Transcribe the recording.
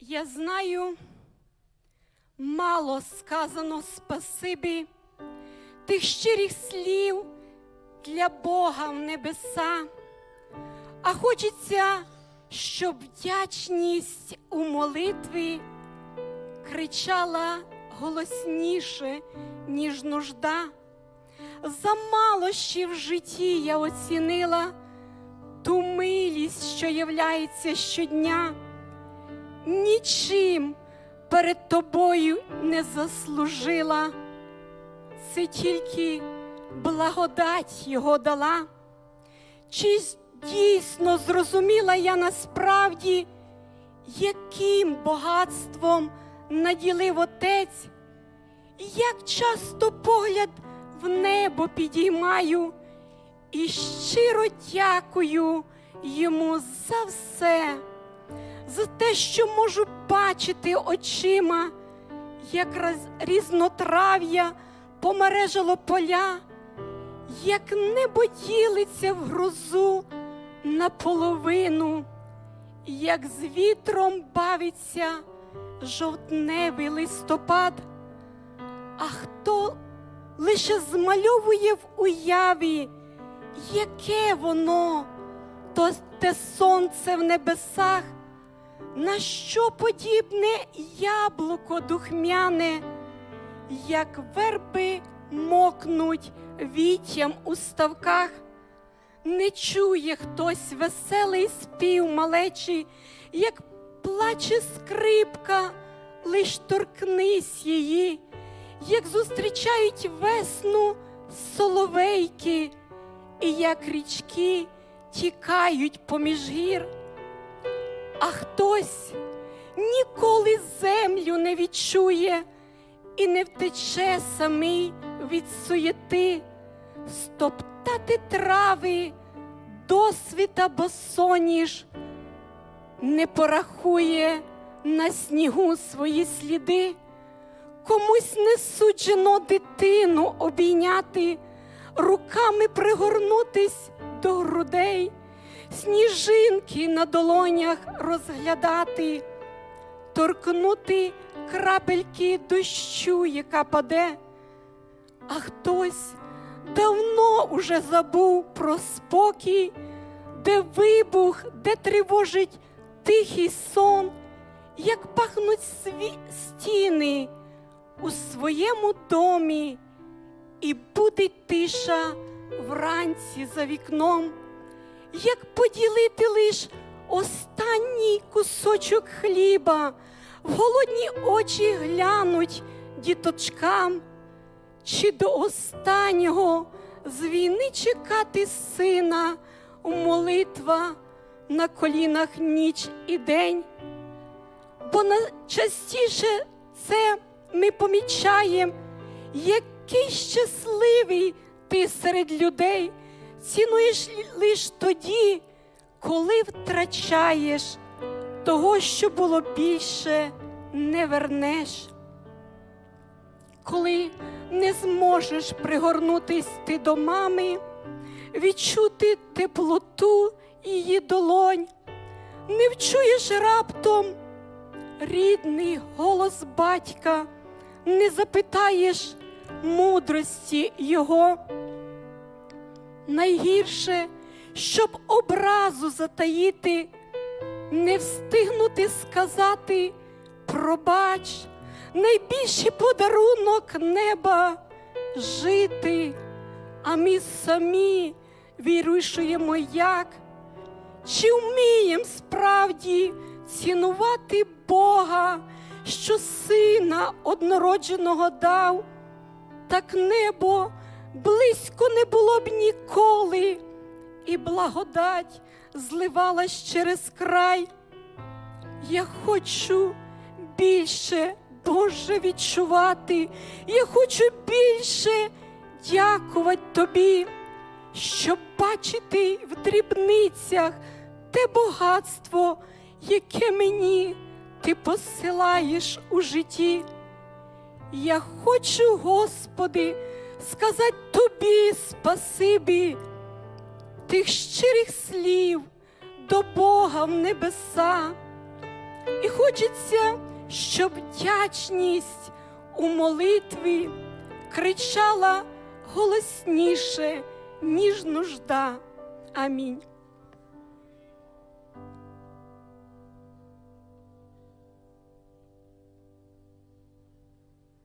Я знаю, мало сказано спасибі. Тих щирих слів для Бога в небеса, а хочеться, щоб вдячність у молитві кричала голосніше, ніж нужда. Замало ще в житті я оцінила ту милість, що являється щодня нічим перед тобою не заслужила, це тільки благодать його дала. Чи дійсно зрозуміла я насправді, яким багатством наділив отець, як часто погляд в небо підіймаю і щиро дякую йому за все за те, що можу бачити очима, як різнотрав'я помережило поля, як небо ділиться в грозу наполовину, як з вітром бавиться жовтневий листопад, а хто лише змальовує в уяві, яке воно, то те сонце в небесах, на що подібне яблуко духмяне, як верби мокнуть віттям у ставках, не чує хтось веселий спів малечі, як плаче скрипка, лиш торкнись її, як зустрічають весну соловейки, і як річки тікають поміж гір а хтось ніколи землю не відчує і не втече самий від суєти, стоптати трави досвіта босоніж, не порахує на снігу свої сліди, комусь не суджено дитину обійняти, руками пригорнутись до грудей сніжинки на долонях розглядати, торкнути крапельки дощу, яка паде, а хтось давно уже забув про спокій, де вибух, де тривожить тихий сон, як пахнуть сві... стіни у своєму домі, і буде тиша вранці за вікном як поділити лиш останній кусочок хліба, в голодні очі глянуть діточкам, чи до останнього з війни чекати сина. Молитва на колінах ніч і день. Бо найчастіше це ми помічаємо, який щасливий ти серед людей цінуєш лиш тоді, коли втрачаєш того, що було більше, не вернеш. Коли не зможеш пригорнутись ти до мами, відчути теплоту її долонь, не вчуєш раптом рідний голос батька, не запитаєш мудрості його найгірше, щоб образу затаїти, не встигнути сказати пробач, найбільший подарунок неба жити, а ми самі вирішуємо як, чи вмієм справді цінувати Бога, що сина однородженого дав, так небо близько не було б ніколи, і благодать зливалась через край. Я хочу більше, Боже, відчувати, я хочу більше дякувати Тобі, щоб бачити в дрібницях те багатство, яке мені ти посилаєш у житті. Я хочу, Господи, сказати тобі спасибі, тих щирих слів до Бога в небеса, І хочеться, щоб вдячність у молитві кричала голосніше, ніж нужда. Амінь.